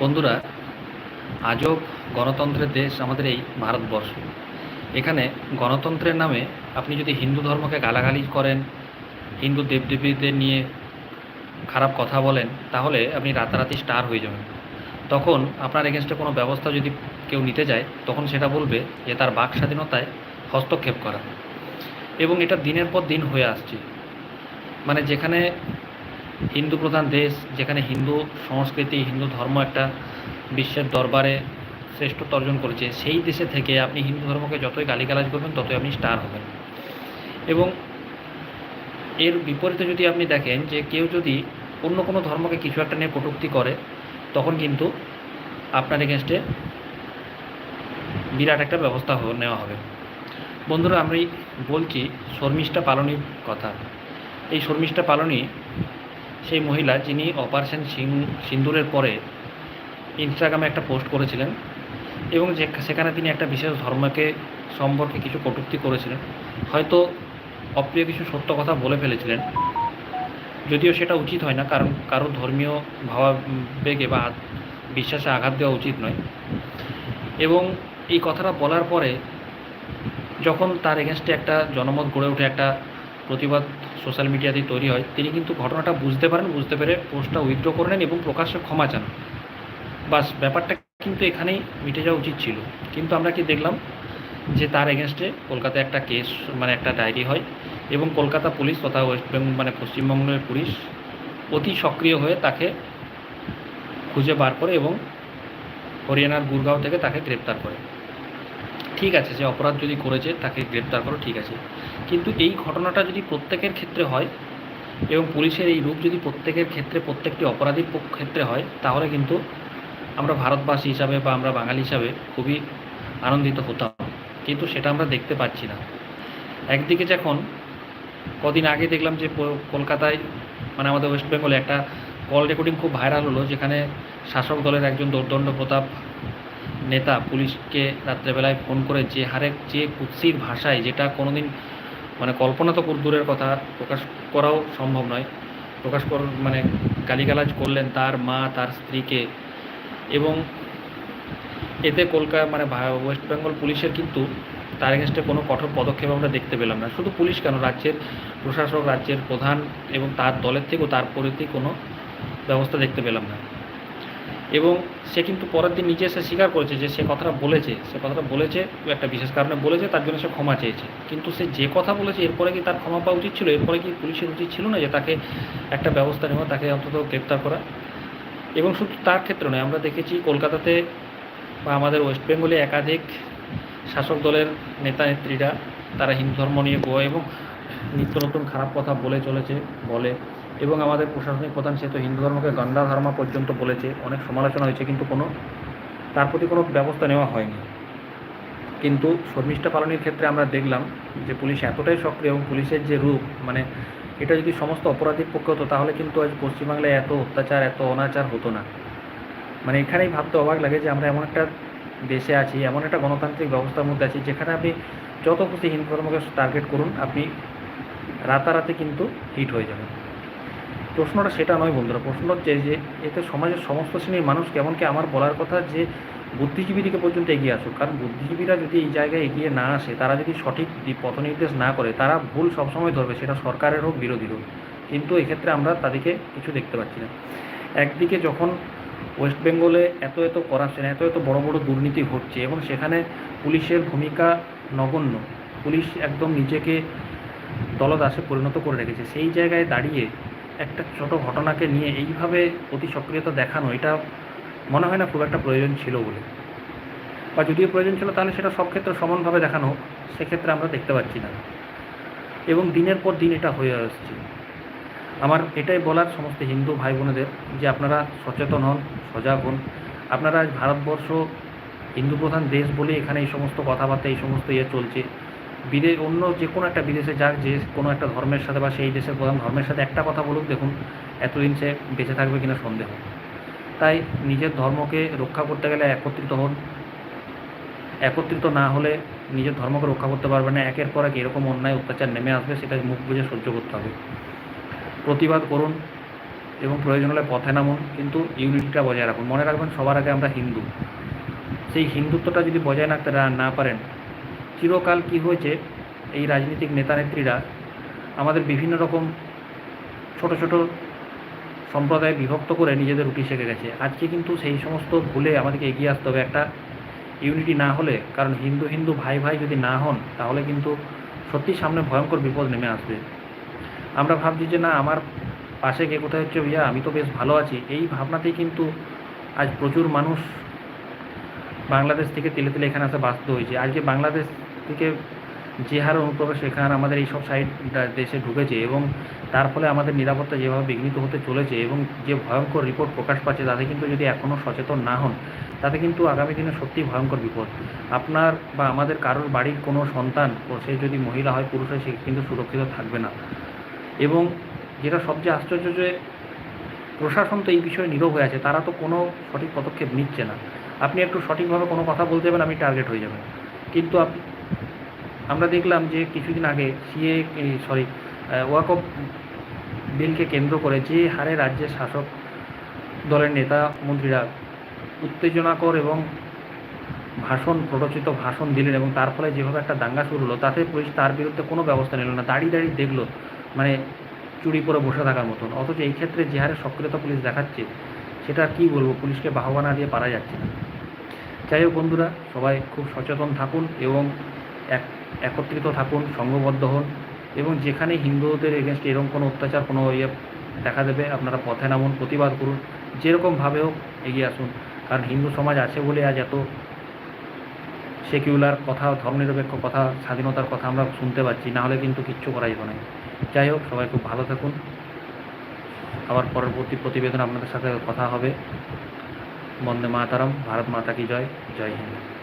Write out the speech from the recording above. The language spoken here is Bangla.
বন্ধুরা আজব গণতন্ত্রের দেশ আমাদের এই ভারতবর্ষ। এখানে গণতন্ত্রের নামে আপনি যদি হিন্দু ধর্মকে গালাগালি করেন, হিন্দু দেবদেবীদের নিয়ে খারাপ কথা বলেন, তাহলে আপনি রাতারাতি স্টার হয়ে যাবেন। তখন আপনার এগেনস্টে কোনো ব্যবস্থা যদি কেউ নিতে যায়, তখন সেটা বলবে যে তার বাক স্বাধীনতায় হস্তক্ষেপ করা। এবং এটা দিনের পর দিন হয়ে আসছে। মানে যেখানে হিন্দু প্রধান দেশ, যেখানে হিন্দু সংস্কৃতি, হিন্দু ধর্ম একটা বিশ্বের দরবারে শ্রেষ্ঠত্ব অর্জন করেছে, সেই দেশে থেকে আপনি হিন্দু ধর্মকে যতই গালিগালাজ করবেন, ততই আপনি স্টার হবেন। এবং এর বিপরীতে যদি আপনি দেখেন যে কেউ যদি অন্য কোনো ধর্মকে কিছু একটা নিয়ে কটূক্তি করে, তখন কিন্তু আপনার এগেনস্টে বিরাট একটা ব্যবস্থা নেওয়া হবে। বন্ধুরা, আমি বলছি, শর্মিষ্ঠা পালনীর কথা। এই শর্মিষ্ঠা পালনী সেই মহিলা যিনি অপারেশন সিন্দুরের পরে ইনস্টাগ্রামে একটা পোস্ট করেছিলেন এবং যে সেখানে তিনি একটা বিশেষ ধর্মকে সম্পর্কে কিছু কটূক্তি করেছিলেন। হয়তো অপ্রিয় কিছু সত্য কথা বলে ফেলেছিলেন। যদিও সেটা উচিত হয় না, কারণ কারও ধর্মীয় ভাবাবেগে বা বিশ্বাসে আঘাত দেওয়া উচিত নয়। এবং এই কথাটা বলার পরে যখন তার এগেনস্টে একটা জনমত গড়ে ওঠে, একটা প্রতিবাদ সোশ্যাল মিডিয়াতে তৈরি হয়। তিনি কিন্তু ঘটনাটা বুঝতে পারেন, বুঝতে পেরে পোস্টটা উইথড্র করে নেন এবং প্রকাশ্যে ক্ষমা চান। বাস, ব্যাপারটা কিন্তু এখানেই মিটে যাওয়া উচিত ছিল। কিন্তু আমরা কি দেখলাম যে তার এগেনস্টে কলকাতায় একটা কেস মানে একটা ডায়েরি হয় এবং কলকাতা পুলিশ তথা ওয়েস্ট বেঙ্গল মানে পশ্চিমবঙ্গের পুলিশ অতি সক্রিয় হয়ে তাকে খুঁজে বার করে এবং হরিয়ানার গুরগাঁও থেকে তাকে গ্রেপ্তার করে। ঠিক আছে, সে অপরাধ যদি করেছে, তাকে গ্রেপ্তার করো, ঠিক আছে। কিন্তু এই ঘটনাটা যদি প্রত্যেকের ক্ষেত্রে হয় এবং পুলিশের এই রূপ যদি প্রত্যেকের ক্ষেত্রে, প্রত্যেকটি অপরাধীর ক্ষেত্রে হয়, তাহলে কিন্তু আমরা ভারতবাসী হিসাবে বা আমরা বাঙালি হিসাবে খুবই আনন্দিত হতাম। কিন্তু সেটা আমরা দেখতে পাচ্ছি না। একদিকে যখন কদিন আগে দেখলাম যে কলকাতায় মানে আমাদের ওয়েস্ট বেঙ্গলে একটা কল রেকর্ডিং খুব ভাইরাল হলো, যেখানে শাসক দলের একজন দৌর্দণ্ড প্রতাপ নেতা পুলিশকে রাত্রেবেলায় ফোন করে যে হারে যে কুৎসির ভাষায় যেটা কোনোদিন মানে কল্পনা তো দূরের কথা, প্রকাশ করাও সম্ভব নয়। প্রকাশ কর মানে গালিগালাজ করলেন তার মা, তার স্ত্রীকে এবং এতে কলকাতা মানে ওয়েস্ট বেঙ্গল পুলিশের কিন্তু তার এগেনস্টে কোনো কঠোর পদক্ষেপ আমরা দেখতে পেলাম না। শুধু পুলিশ কেন? রাজ্যের প্রশাসক, রাজ্যের প্রধান এবং তার দলের থেকেও তার প্রতি কোনো ব্যবস্থা দেখতে পেলাম না। এবং সে কিন্তু পরের দিন নিজে এসে স্বীকার করেছে যে সে কথাটা বলেছে, সে কথাটা বলেছে একটা বিশেষ কারণে বলেছে, তার জন্য সে ক্ষমা চেয়েছে। কিন্তু সে যে কথা বলেছে, এরপরে কি তার ক্ষমা পাওয়া উচিত ছিল? এরপরে কি পুলিশের উচিত ছিল না যে তাকে একটা ব্যবস্থা নেওয়া, তাকে অন্তত গ্রেপ্তার করা? এবং শুধু তার ক্ষেত্রে নয়, আমরা দেখেছি কলকাতাতে বা আমাদের ওয়েস্ট বেঙ্গলে একাধিক শাসক দলের নেতা নেত্রীরা, তারা হিন্দু ধর্ম নিয়ে গোয়া এবং নিত্য নতুন খারাপ কথা বলে চলেছে, বলে। এবং আমাদের প্রশাসনিক প্রধান সে তো হিন্দু ধর্মকে গন্ডা ধর্মা পর্যন্ত বলেছে, অনেক সমালোচনা হয়েছে, কিন্তু কোনো, তার প্রতি কোনো ব্যবস্থা নেওয়া হয়নি। কিন্তু শর্মিষ্ঠা পালনের ক্ষেত্রে আমরা দেখলাম যে পুলিশ এতটাই সক্রিয় এবং পুলিশের যে রূপ মানে এটা যদি সমস্ত অপরাধীর পক্ষে হতো, তাহলে কিন্তু আজ পশ্চিমবাংলায় এত অত্যাচার, এত অনাচার হতো না। মানে এখানেই ভাবতে অবাক লাগে যে আমরা এমন একটা দেশে আছি, এমন একটা গণতান্ত্রিক ব্যবস্থার মধ্যে আছি, যেখানে আপনি যত খুশি হিন্দু ধর্মকে টার্গেট করুন, আপনি রাতারাতি কিন্তু হিট হয়ে যাবেন। প্রশ্নটা সেটা নয় বন্ধুরা, প্রশ্ন হচ্ছে যে এতে সমাজের সমস্ত শ্রেণির মানুষ কেমন কি আমার বলার কথা যে বুদ্ধিজীবী দিকে পর্যন্ত এগিয়ে আসুক। কারণ বুদ্ধিজীবীরা যদি এই জায়গায় এগিয়ে না আসে, তারা যদি সঠিক দি- পথনির্দেশ না করে, তারা ভুল সবসময় ধরবে, সেটা সরকারের হোক বিরোধীর হোক। কিন্তু এক্ষেত্রে আমরা তাদেরকে কিছু দেখতে পাচ্ছি না। একদিকে যখন ওয়েস্ট বেঙ্গলে এত এত করাপশন, এত এত বড় বড় দুর্নীতি ঘটছে এবং সেখানে পুলিশের ভূমিকা নগণ্য, পুলিশ একদম নিজেকে দলদাসে পরিণত করে রেখেছে, সেই জায়গায় দাঁড়িয়ে একটা ছোট ঘটনাকে নিয়ে এইভাবে অতি সক্রিয়তা দেখানো, এটা মনে হয় না খুব একটা প্রয়োজন ছিল বলে। বা যদিও প্রয়োজন ছিল, তাহলে সেটা সব ক্ষেত্রে সমানভাবে দেখানো হোক সেক্ষেত্রে আমরা দেখতে পাচ্ছি না। এবং দিনের পর দিন এটা হয়ে আসছে। আমার এটাই বলার সমস্ত হিন্দু ভাই বোনেদের যে আপনারা সচেতন হন, সজাগ হন। আপনারা আজ ভারতবর্ষ হিন্দু প্রধান দেশ বলে এখানে এই সমস্ত কথাবার্তা, এই সমস্ত ইয়ে চলছে। বিদেশ, অন্য যে কোনো একটা বিদেশে যাক, যে কোনো একটা ধর্মের সাথে বা সেই দেশের প্রধান ধর্মের সাথে একটা কথা বলুক, দেখুন, এতদিন সে বেঁচে থাকবে কিনা সন্দেহ। তাই নিজের ধর্মকে রক্ষা করতে গেলে একত্রিত হন। একত্রিত না হলে নিজের ধর্মকে রক্ষা করতে পারবে না। একের পর এক এরকম অন্যায়, অত্যাচার নেমে আসবে, সেটা মুখ বুঝে সহ্য করতে হবে। প্রতিবাদ করুন এবং প্রয়োজন হলে পথে নামুন, কিন্তু ইউনিটিটা বজায় রাখুন। মনে রাখবেন, সবার আগে আমরা হিন্দু। সেই হিন্দুত্বটা যদি বজায় রাখতে না- পারেন চিরকাল কি হয়েছে এই রাজনৈতিক নেতা নেত্রীরা আমাদের বিভিন্ন রকম ছোট ছোট সম্প্রদায় বিভক্ত করে নিজেদের রুটি শেখে গেছে। আজকে কিন্তু সেই সমস্ত ভুলে আমাদেরকে এগিয়ে আসতে হবে। একটা ইউনিটি না হলে, কারণ হিন্দু হিন্দু ভাই ভাই যদি না হন, তাহলে কিন্তু সত্যি সামনে ভয়ঙ্কর বিপদ নেমে আসবে। আমরা ভাবছি যে না, আমার পাশে কে কোথায় হচ্ছে ভাইয়া? আমি তো বেশ ভালো আছি। এই ভাবনাতেই কিন্তু আজ প্রচুর মানুষ বাংলাদেশ থেকে তেলে তেলে এখানে আসা বাধ্য হয়েছে। আজকে বাংলাদেশ থেকে যে হারে অনুপ্রবেশ এখানে আমাদের এই সব সাইড দেশে ঢুকেছে এবং তার ফলে আমাদের নিরাপত্তা যেভাবে বিঘ্নিত হতে চলেছে এবং যে ভয়ঙ্কর রিপোর্ট প্রকাশ পাচ্ছে, তাতে কিন্তু যদি এখনও সচেতন না হন, তাতে কিন্তু আগামী দিনে সত্যিই ভয়ঙ্কর বিপদ। আপনার বা আমাদের কারোর বাড়ির কোনো সন্তান সে যদি মহিলা হয়, পুরুষ হয়, সে কিন্তু সুরক্ষিত থাকবে না। এবং যেটা সবচেয়ে আশ্চর্য যে প্রশাসন তো এই বিষয়ে নীরব হয়ে আছে, তারা তো কোনো সঠিক পদক্ষেপ নিচ্ছে না। আপনি একটু সঠিকভাবে কোনো কথা বলতে যাবেন আপনি টার্গেট হয়ে যাবেন কিন্তু আপ আমরা দেখলাম যে কিছুদিন আগে সিএ সরি ওয়াকফ বিলকে কেন্দ্র করে যে হারে রাজ্যের শাসক দলের নেতা মন্ত্রীরা উত্তেজনাকর এবং ভাষণ, প্ররোচিত ভাষণ দিলেন এবং তার ফলে যেভাবে একটা দাঙ্গা শুরু হলো, তাতে পুলিশ তার বিরুদ্ধে কোনো ব্যবস্থা নিল না। দাঁড়িয়ে দাঁড়িয়ে দেখল মানে চুরি পরে বসে থাকার মতন। অথচ এই ক্ষেত্রে যে হারে সক্রিয়তা পুলিশ দেখাচ্ছে, সেটা কী বলব? পুলিশকে বাহবা না দিয়ে পারা যাচ্ছে না। যাই হোক বন্ধুরা, সবাই খুব সচেতন থাকুন এবং এক একত্রিত থাকুন সংঘবদ্ধ হন এবং যেখানে হিন্দুদের এগেনস্ট এরকম কোনো অত্যাচার, কোনো ইয়ে দেখা দেবে, আপনারা পথে নামুন, প্রতিবাদ করুন যেরকমভাবে হোক এগিয়ে আসুন। কারণ হিন্দু সমাজ আছে বলে আজ এত সেকিউলার কথা, ধর্মনিরপেক্ষ কথা, স্বাধীনতার কথা আমরা শুনতে পাচ্ছি, না হলে কিন্তু কিচ্ছু করা যাবে না। যাই হোক, সবাই খুব ভালো থাকুন। আবার পরবর্তী প্রতিবেদন আপনাদের সাথে কথা হবে। বন্দে মাতারাম, ভারত মাতা কি জয় জয় হিন্দ।